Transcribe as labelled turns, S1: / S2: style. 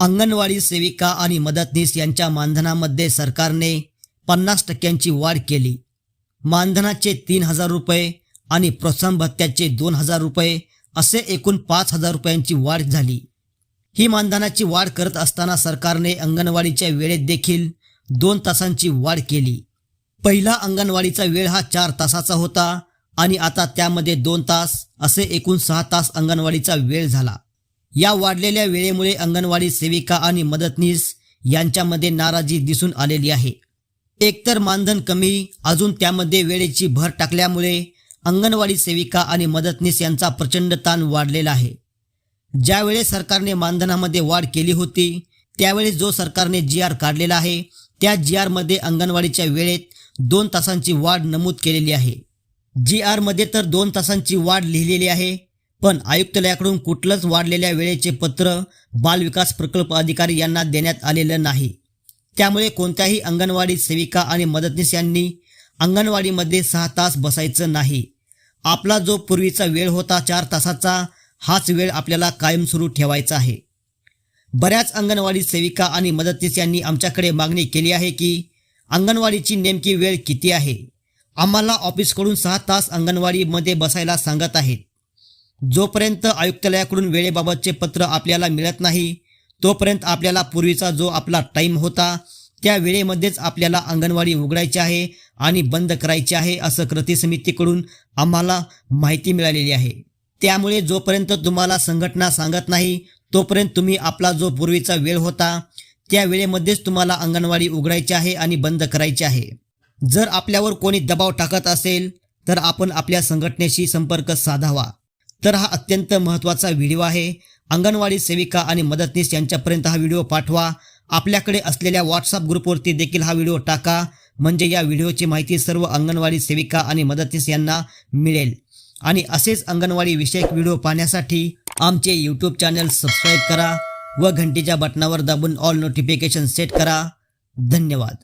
S1: अंगणवाडी सेविका आणि मदतनीस यांच्या मानधनामध्ये सरकारने पन्नास टक्क्यांची वाढ केली. मानधनाचे तीन हजार रुपये आणि प्रोत्साहन भत्त्याचे दोन हजार रुपये असे एकूण पाच हजार रुपयांची वाढ झाली. ही मानधनाची वाढ करत असताना सरकारने अंगणवाडीच्या वेळेत देखील दोन तासांची वाढ केली. पहिला अंगणवाडीचा वेळ हा चार तासाचा होता आणि आता त्यामध्ये दोन तास असे एकूण सहा तास अंगणवाडीचा वेळ झाला. या वाढलेल्या वेळेमुळे अंगणवाडी सेविका आणि मदतनीस यांच्यामध्ये नाराजी दिसून आलेली आहे. एकतर मानधन कमी अजून त्यामध्ये वेळेची भर टाकल्यामुळे अंगणवाडी सेविका आणि मदतनीस यांचा प्रचंड ताण वाढलेला आहे. ज्यावेळेस सरकारने मानधनामध्ये वाढ केली होती त्यावेळेस जो सरकारने जी आर काढलेला आहे त्या जी आरमध्ये अंगणवाडीच्या वेळेत दोन तासांची वाढ नमूद केलेली आहे. जी आरमध्ये तर दोन तासांची वाढ लिहिलेली आहे पण आयुक्तालयाकडून कुठलंच वाढलेल्या वेळेचे पत्र बालविकास प्रकल्प अधिकारी यांना देण्यात आलेलं नाही. त्यामुळे कोणत्याही अंगणवाडी सेविका आणि मदतनीस यांनी अंगणवाडीमध्ये सहा तास बसायचं नाही. आपला जो पूर्वीचा वेळ होता चार तासाचा हाच वेळ आपल्याला कायम सुरू ठेवायचा आहे. बऱ्याच अंगणवाडी सेविका आणि मदतनीस यांनी आमच्याकडे मागणी केली आहे की अंगणवाडीची नेमकी वेळ किती आहे? आम्हाला ऑफिसकडून सहा तास अंगणवाडीमध्ये बसायला सांगत आहेत. जोपर्यंत आयुक्तालयाकडून वेळेबाबतचे पत्र आपल्याला मिळत नाही तोपर्यंत आपल्याला पूर्वीचा जो आपला टाईम होता त्या वेळेमध्येच आपल्याला अंगणवाडी उघडायची आहे आणि बंद करायची आहे असं कृती समितीकडून आम्हाला माहिती मिळालेली आहे. त्यामुळे जोपर्यंत तुम्हाला संघटना सांगत नाही तोपर्यंत तुम्ही आपला जो पूर्वीचा वेळ होता त्या वेळेमध्येच तुम्हाला अंगणवाडी उघडायची आहे आणि बंद करायची आहे. जर आपल्यावर कोणी दबाव टाकत असेल तर आपण आपल्या संघटनेशी संपर्क साधावा. तर हा अत्यंत महत्त्वाचा व्हिडिओ आहे. अंगणवाडी सेविका आणि मदतनीस यांच्यापर्यंत हा व्हिडिओ पाठवा. आपल्याकडे असलेल्या व्हॉट्सअप ग्रुपवरती देखील हा व्हिडिओ टाका. म्हणजे या व्हिडिओची माहिती सर्व अंगणवाडी सेविका आणि मदतनीस यांना मिळेल. आणि असेच अंगणवाडी विषयक व्हिडिओ पाहण्यासाठी आमचे यूट्यूब चॅनल सबस्क्राईब करा व घंटीच्या बटनावर दाबून ऑल नोटिफिकेशन सेट करा. धन्यवाद.